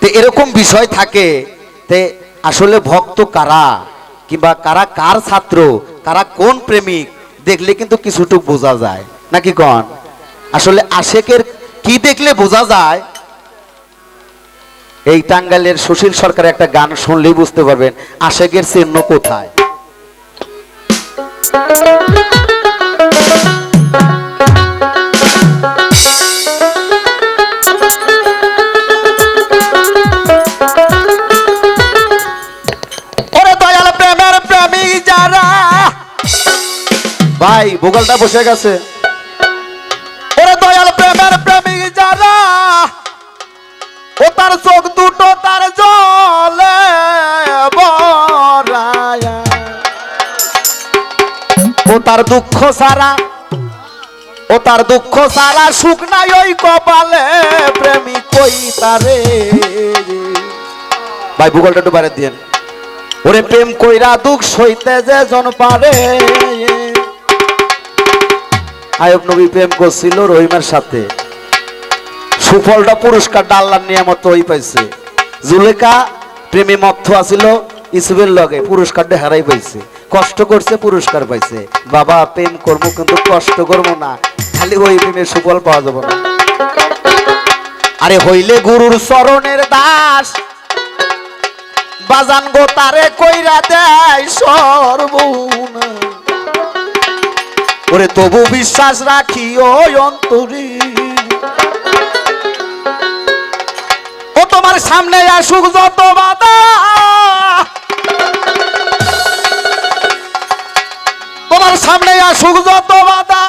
তো এরকম বিষয় থাকে, তে আসলে ভক্ত কারা? কিংবা কারা কার ছাত্র? কারা কোন প্রেমিক? দেখলে কিন্তু কিছুটুক বোঝা যায়। নাকি কন? আসলে আশেকের কি দেখলে বোঝা যায়? এই টাঙ্গাইলের সুশীল সরকারের একটা গান শুনলেই বুঝতে পারবেন, আশেকের চিহ্ন কোথায়? ভাই, ভূগোলটা বসে গেছে। ওরে দয়াল প্রেমের প্রেমিক যারা, ও তার চোখ দুটো তার জলে ও তার দুঃখ সারা, ও তার দুঃখ সারা, সুখ নাই ওই কপালে, প্রেমিক কই তারে? ভাই, ভূগোলটা একটু বাইরে দিয়েন। ওরে প্রেম কইরা দুঃখ সইতে যে জন পারে আয়ব নবী প্রেম করছিল রহিমের সাথে। সুফলটা পুরস্কারটা আল্লাহর নিয়ামত ওই পাইছে। জুলেখা প্রেমে মত্থ আছিল, ইসুবের লগে পুরস্কারটা হারাই পাইছে। কষ্ট করছে, পুরস্কার পাইছে। বাবা, প্রেম করব কিন্তু কষ্ট করব না। খালি ওই প্রেমের সুফল পাওয়া যাবে না। আরে হইলে গুরুর চরণের দাস। বাজান গো তারে কইরা দেয় সর্বনা ওরে তবু বিশ্বাস রাখি ওই অন্তরী। ও তোমার সামনে আসুক যত বাধা। তোমার সামনে আসুক যত বাধা।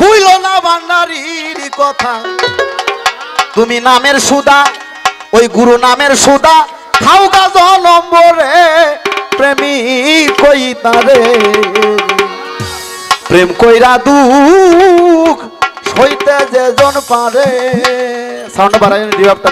বুইল না ভান্ডারির কথা। তুমি নামের সুদা, ওই গুরু নামের সুদা। খাও গাছ নম্বরে প্রেমিক কই তারে প্রেম কইরা দুঃখ সইতে যে জন পারে। সাউন্ড বাড়াই রিভাবটা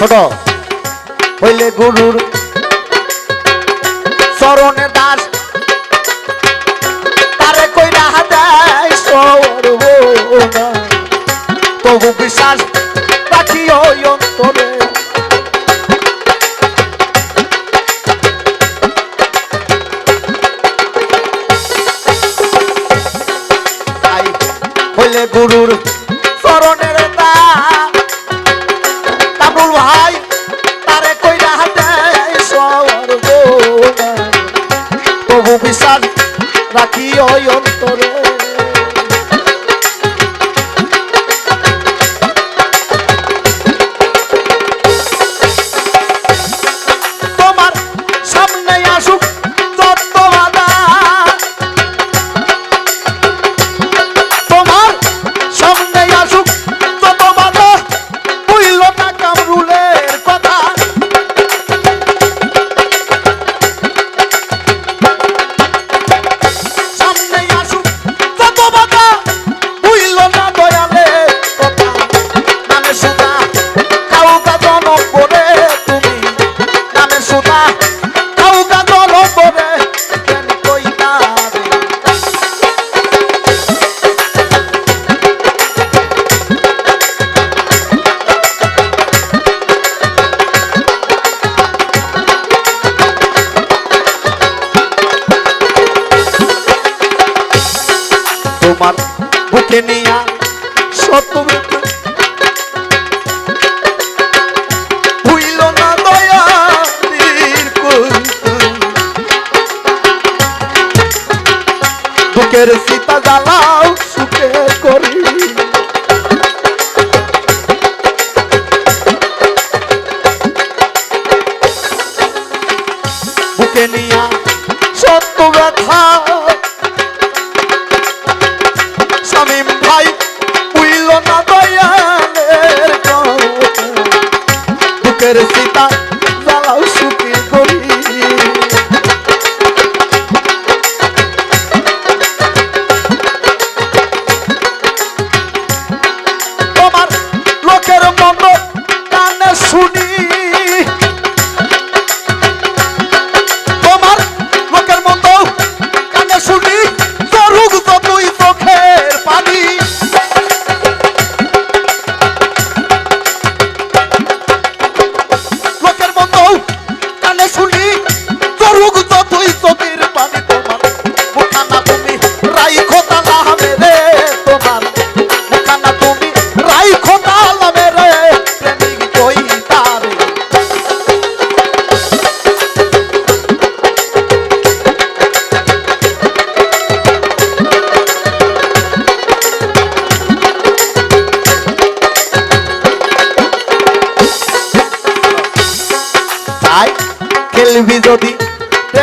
ছোট। হইলে গুরুর চরণে দাস সত্য রেসিতা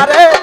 cantaré.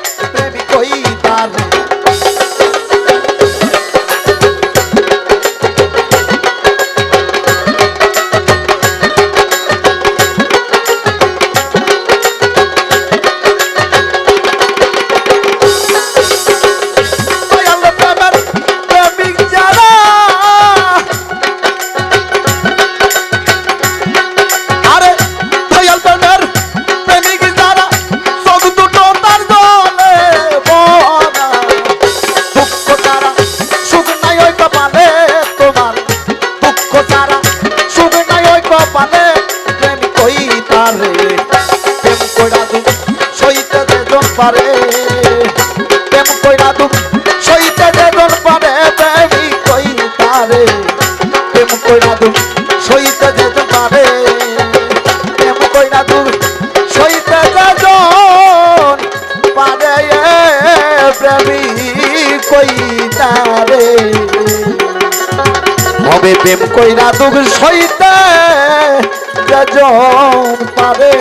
প্রেম কইরা দুঃখ সইতে যা জন পারে।